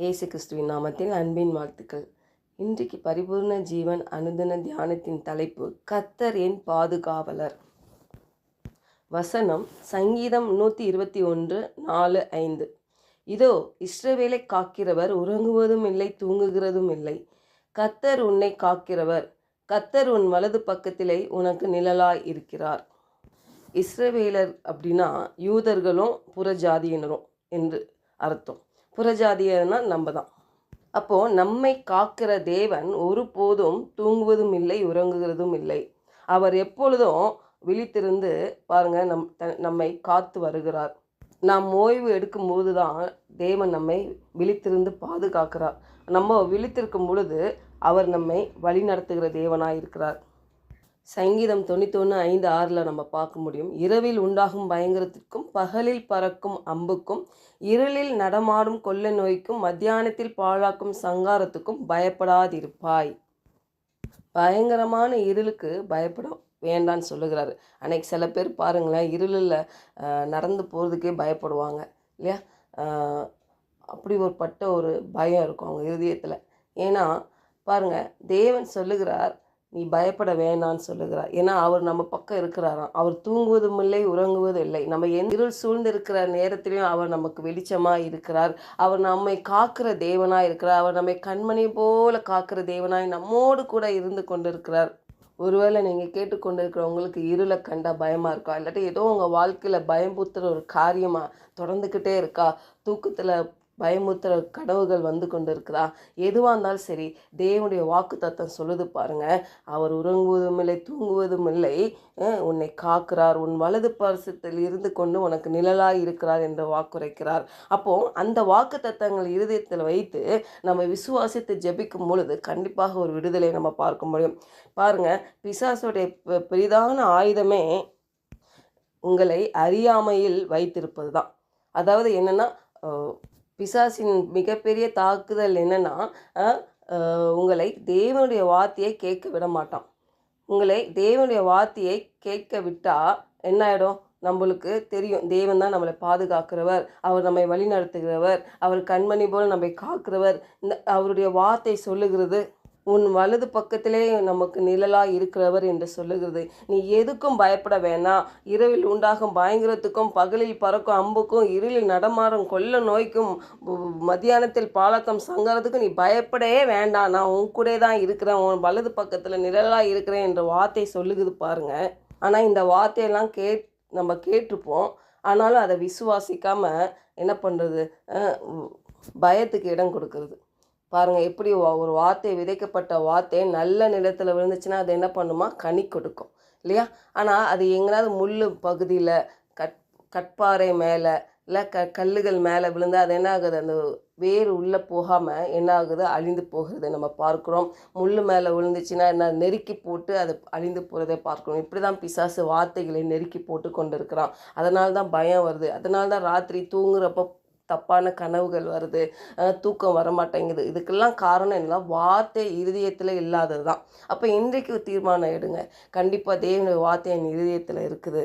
இயேசு கிறிஸ்துவின் நாமத்தில் அன்பின் வாழ்த்துக்கள். இன்றைக்கு பரிபூர்ண ஜீவன் அனுதின தியானத்தின் தலைப்பு கத்தர் என் பாதுகாவலர். வசனம் சங்கீதம் நூற்றி இருபத்தி ஒன்று நாலு ஐந்து. இதோ இஸ்ரவேலை காக்கிறவர் உறங்குவதும் இல்லை தூங்குகிறதும் இல்லை. கத்தர் உன்னை காக்கிறவர் கத்தர் உன் வலது பக்கத்திலே உனக்கு நிழலாய் இருக்கிறார். இஸ்ரவேலர் அப்படின்னா யூதர்களும் புறஜாதியினரும் என்று அர்த்தம். புறஜாதியர்னா நம்ம தான் அப்போது நம்மை காக்கிற தேவன் ஒருபோதும் தூங்குவதும் இல்லை உறங்குகிறதும் இல்லை. அவர் எப்பொழுதும் விழித்திருந்து பாருங்க நம் த- நம்மை காத்து வருகிறார். நாம் ஓய்வு எடுக்கும்போது தான் தேவன் நம்மை விழித்திருந்து பாதுகாக்கிறார். நம்ம விழித்திருக்கும் பொழுது அவர் நம்மை வழி நடத்துகிற தேவனாக இருக்கிறார் சங்கீதம் தொண்ணூத்தொன்று ஐந்து ஆறில் நம்ம பார்க்க முடியும். இரவில் உண்டாகும் பயங்கரத்திற்கும் பகலில் பறக்கும் அம்புக்கும் இருளில் நடமாடும் கொள்ள நோய்க்கும் மத்தியானத்தில் பாழாக்கும் சங்காரத்துக்கும் பயப்படாதிருப்பாய். பயங்கரமான இருளுக்கு பயப்பட வேண்டான்னு சொல்லுகிறாரு. அன்னைக்கு சில பேர் பாருங்களேன் இருளில் நடந்து போகிறதுக்கே பயப்படுவாங்க இல்லையா? அப்படி ஒரு பட்ட ஒரு பயம் இருக்கும் அவங்க இருதயத்தில். ஏன்னா பாருங்க தேவன் சொல்லுகிறார் நீ பயப்பட வேணான்னு சொல்லுகிறார். ஏன்னா அவர் நம்ம பக்கம் இருக்கிறாராம். அவர் தூங்குவதும் இல்லை உறங்குவதும் இல்லை நம்ம எந்த இருள் சூழ்ந்திருக்கிற நேரத்திலையும் அவர் நமக்கு வெளிச்சமாக இருக்கிறார். அவர் நம்மை காக்கிற தேவனாக இருக்கிறார். அவர் நம்மை கண்மணி போல காக்கிற தேவனாய் நம்மோடு கூட இருந்து கொண்டிருக்கிறார். ஒருவேளை நீங்கள் கேட்டுக்கொண்டிருக்கிறவங்களுக்கு இருளை கண்டா பயமாக இருக்கா? இல்லாட்டி ஏதோ உங்கள் வாழ்க்கையில் பயம்புத்துற ஒரு காரியமாக தொடர்ந்துக்கிட்டே இருக்கா? தூக்கத்தில் பயமுத்துற கனவுகள் வந்து கொண்டு இருக்குதா எதுவாக இருந்தாலும் சரி தேவனுடைய வாக்கு தத்தம் சொல்லுது பாருங்க. அவர் உறங்குவதும் இல்லை தூங்குவதும் இல்லை. உன்னை காக்கிறார் உன் வலது பரிசத்தில் இருந்து கொண்டு உனக்கு நிழலாக இருக்கிறார் என்று வாக்குரைக்கிறார். அப்போ அந்த வாக்கு தத்தங்கள் இருதயத்தில் வைத்து நம்ம விசுவாசித்து ஜெபிக்கும் பொழுது கண்டிப்பாக ஒரு விடுதலை நம்ம பார்க்க முடியும். பாருங்க பிசாசுடைய பெரிதான ஆயுதமே உங்களை அறியாமையில் வைத்திருப்பது தான் அதாவது என்னென்னா பிசாசின் மிகப்பெரிய தாக்குதல் என்னென்னா உங்களை தேவனுடைய வார்த்தையை கேட்க விட மாட்டான் உங்களை தேவனுடைய வார்த்தையை கேட்க விட்டால் என்ன ஆகிடும் நம்மளுக்கு தெரியும். தேவன் தான் நம்மளை பாதுகாக்கிறவர். அவர் நம்மை வழிநடத்துகிறவர். அவர் கண்மணி போல் நம்மை காக்கிறவர். இந்த அவருடைய வார்த்தை சொல்லுகிறது. உன் வலது பக்கத்திலே நமக்கு நிழலாக இருக்கிறவர் என்று சொல்லுகிறது. நீ எதுக்கும் பயப்பட வேணாம். இரவில் உண்டாகும் பயங்கரத்துக்கும் பகலில் பறக்கும் அம்புக்கும் இருளில் நடமாறும் கொல்ல நோய்க்கும் மத்தியானத்தில் பாலக்கம் சங்கரத்துக்கும் நீ பயப்படவே வேண்டாம். நான் உன் கூட தான் இருக்கிறேன். உன் வலது பக்கத்தில் நிழலாக இருக்கிறேன் என்ற வார்த்தை சொல்லுகிறது பாருங்க. ஆனால் இந்த வார்த்தையெல்லாம் கேட் நம்ம கேட்டிருப்போம் ஆனாலும் அதை விசுவாசிக்காமல் என்ன பண்ணுறது பயத்துக்கு இடம் கொடுக்கறது. பாருங்கள் எப்படி ஒரு வார்த்தை விதைக்கப்பட்ட வார்த்தை நல்ல நிலத்தில் விழுந்துச்சுன்னா அது என்ன பண்ணுமா? கனி கொடுக்கும் இல்லையா? ஆனால் அது எங்கேனாவது முள் பகுதியில் கட் கட்பாறை மேலே இல்லை க கல்லுகள் மேலே விழுந்து அது என்ன ஆகுது? அந்த வேர் உள்ளே போகாமல் என்ன ஆகுது? அழிந்து போகிறது நம்ம பார்க்குறோம். முள் மேலே விழுந்துச்சுன்னா என்ன நெருக்கி போட்டு அது அழிந்து போகிறதை பார்க்குறோம். இப்படி தான் பிசாசு வார்த்தைகளை நெருக்கி போட்டு கொண்டு இருக்கிறான் அதனால தான் பயம் வருது. அதனால தான் ராத்திரி தூங்குறப்போ தப்பான கனவுகள் வருது தூக்கம் வர மாட்டேங்குது இதுக்கெல்லாம் காரணம் என்ன வார்த்தை இருதயத்தில் இல்லாதது தான். அப்போ இன்றைக்கு ஒரு தீர்மானம் எடுங்க. கண்டிப்பாக தேவனுடைய வார்த்தை என் இருதயத்தில் இருக்குது.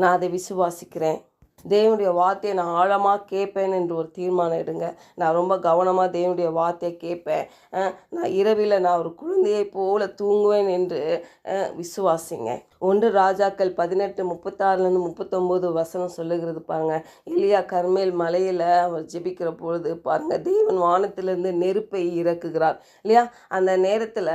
நான் அதை விசுவாசிக்கிறேன். தேவனுடைய வார்த்தையை நான் ஆழமாக கேட்பேன் என்று ஒரு தீர்மானம் எடுங்க. நான் ரொம்ப கவனமாக தேவனுடைய வார்த்தையை கேட்பேன். நான் இரவில் நான் ஒரு குழந்தையை போல தூங்குவேன் என்று விசுவாசிங்க. ஒன்று ராஜாக்கள் பதினெட்டு முப்பத்தாறுலேருந்து முப்பத்தொம்போது வசனம் சொல்லுகிறது பாருங்கள் எலியா கர்மேல் மலையில் அவர் ஜெபிக்கிற பொழுது பாருங்கள் தேவன் வானத்திலேருந்து நெருப்பை இறக்குகிறார். இல்லையா? அந்த நேரத்தில்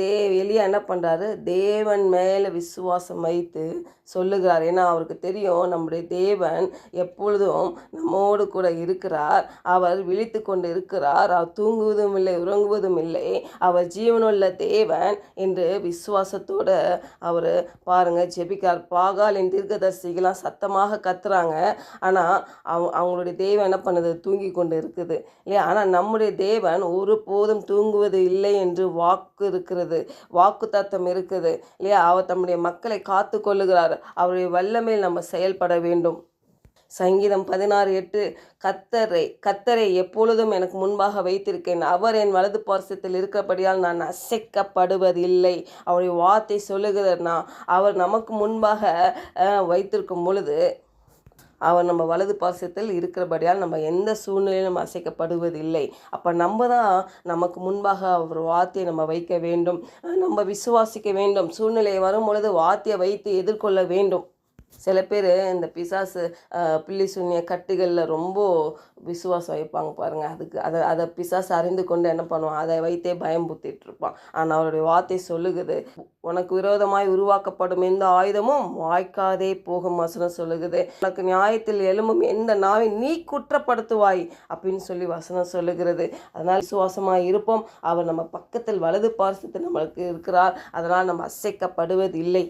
தே எலியா என்ன பண்ணுறாரு தேவன் மேலே விசுவாசம் வைத்து சொல்லுகிறார். ஏன்னா அவருக்கு தெரியும் நம்முடைய தேவன் எப்பொழுதும் நம்மோடு கூட இருக்கிறார். அவர் விழித்து கொண்டு இருக்கிறார் அவர் தூங்குவதும் இல்லை உறங்குவதும் இல்லை. அவர் ஜீவனுள்ள தேவன் என்று விசுவாசத்தோடு அவர் பாருங்க ஜெபிக்கார் பாகாலின் தீர்க்கதர்சிகளாம் சத்தமாக கத்துறாங்க. ஆனால் அவ அவங்களுடைய தேவன் என்ன பண்ணுது? தூங்கி கொண்டு இருக்குது. இல்லையா? ஆனால் நம்முடைய தேவன் ஒருபோதும் தூங்குவது இல்லை என்று வாக்கு இருக்கிறது. வாக்கு தத்தம் இருக்குது. இல்லையா? அவர் தம்முடைய மக்களை காத்து கொள்ளுகிறார். அவருடைய வல்லமையில் நம்ம செயல்பட வேண்டும். சங்கீதம் பதினாறு எட்டு கத்தரை கத்தரை எப்பொழுதும் எனக்கு முன்பாக வைத்திருக்கேன். அவர் என் வலது பார்சத்தில் இருக்கிறபடியால் நான் அசைக்கப்படுவதில்லை. அவருடைய வார்த்தை சொல்லுகிறனா அவர் நமக்கு முன்பாக வைத்திருக்கும் பொழுது அவர் நம்ம வலது பாசத்தில் இருக்கிறபடியால் நம்ம எந்த சூழ்நிலையிலும் நம்ம அசைக்கப்படுவதில்லை. அப்போ நம்ம தான் நமக்கு முன்பாக அவர் வார்த்தையை நம்ம வைக்க வேண்டும். நம்ம விசுவாசிக்க வேண்டும். சூழ்நிலை வரும் பொழுது வார்த்தையை வைத்து எதிர்கொள்ள வேண்டும். சில பேர் இந்த பிசாசு பில்லி சூன்ய கட்டுகளில் ரொம்ப விசுவாசம் வைப்பாங்க பாருங்க. அதுக்கு அதை அதை பிசாசு அறிந்து கொண்டு என்ன பண்ணுவான்? அதை வைத்தே பயம் புத்திட்டு இருப்பான். ஆனால் அவருடைய வார்த்தை சொல்லுகுது உனக்கு விரோதமாய் உருவாக்கப்படும் எந்த ஆயுதமும் வாய்க்காதே போகும் வசனம் சொல்லுகுது உனக்கு நியாயத்தில் எழும்பும் எந்த நாவை நீ குற்றப்படுத்துவாய்? அப்படின்னு சொல்லி வசனம் சொல்லுகிறது. அதனால் விசுவாசமாக இருப்போம். அவர் நம்ம பக்கத்தில் வலது பார்சத்து நம்மளுக்கு இருக்கிறார். அதனால் நம்ம அசைக்கப்படுவதில்லை.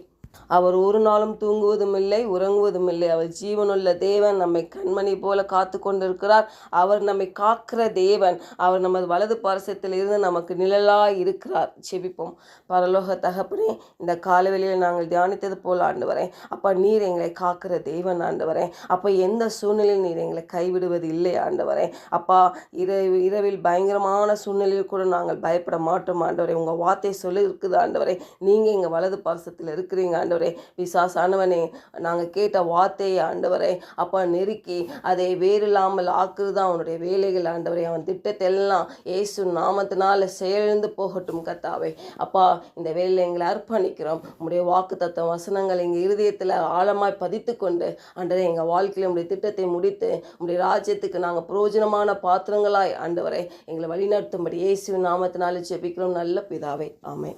அவர் ஒரு நாளும் தூங்குவதும் இல்லை உறங்குவதும் இல்லை. அவர் ஜீவனுள்ள தேவன் நம்மை கண்மணி போல காத்து கொண்டிருக்கிறார். அவர் நம்மை காக்கிற தேவன் அவர் நமது வலது பாரசத்தில் இருந்து நமக்கு நிழலாய் இருக்கிறார். செபிப்போம் பரலோக தகப்பனே இந்த காலவெளியில் நாங்கள் தியானித்தது போல் ஆண்டு வரேன் அப்பா நீர் எங்களை காக்கிற தேவன் ஆண்டு வரேன் அப்போ எந்த சூழ்நிலையில் நீர் எங்களை கைவிடுவது இல்லை ஆண்டு வரேன் அப்பா இரவு இரவில் பயங்கரமான சூழ்நிலையில் கூட நாங்கள் பயப்பட மாட்டோம் ஆண்டு வரேன் உங்கள் வார்த்தை சொல்லி இருக்குது வரேன் நீங்கள் எங்கள் வலது பாரசத்தில் இருக்கிறீங்க ஆண்டவரே பிசாசானவனே நாங்கள் கேட்ட வார்த்தையை ஆண்டவரே அப்பா நெருக்கி அதை வேறில்லாமல் ஆக்குறது அவனுடைய வேலைகள் ஆண்டவரே. அவன் திட்டத்தெல்லாம் இயேசு நாமத்தினால செயலிழந்து போகட்டும் கத்தாவே அப்பா இந்த வேலையில் எங்களை அர்ப்பணிக்கிறோம். உங்களுடைய வாக்கு தத்துவ வசனங்கள் எங்கள் இருதயத்தில் ஆழமாய் பதித்து கொண்டு ஆண்டவரே எங்கள் வாழ்க்கையில் உங்களுடைய திட்டத்தை முடித்து உங்களுடைய ராஜ்யத்துக்கு நாங்கள் பிரயோஜனமான பாத்திரங்களாய் ஆண்டவரை எங்களை வழிநடத்தும்படி இயேசுவின் நாமத்தினால ஜெபிக்கிறோம். நல்ல பிதாவே ஆமை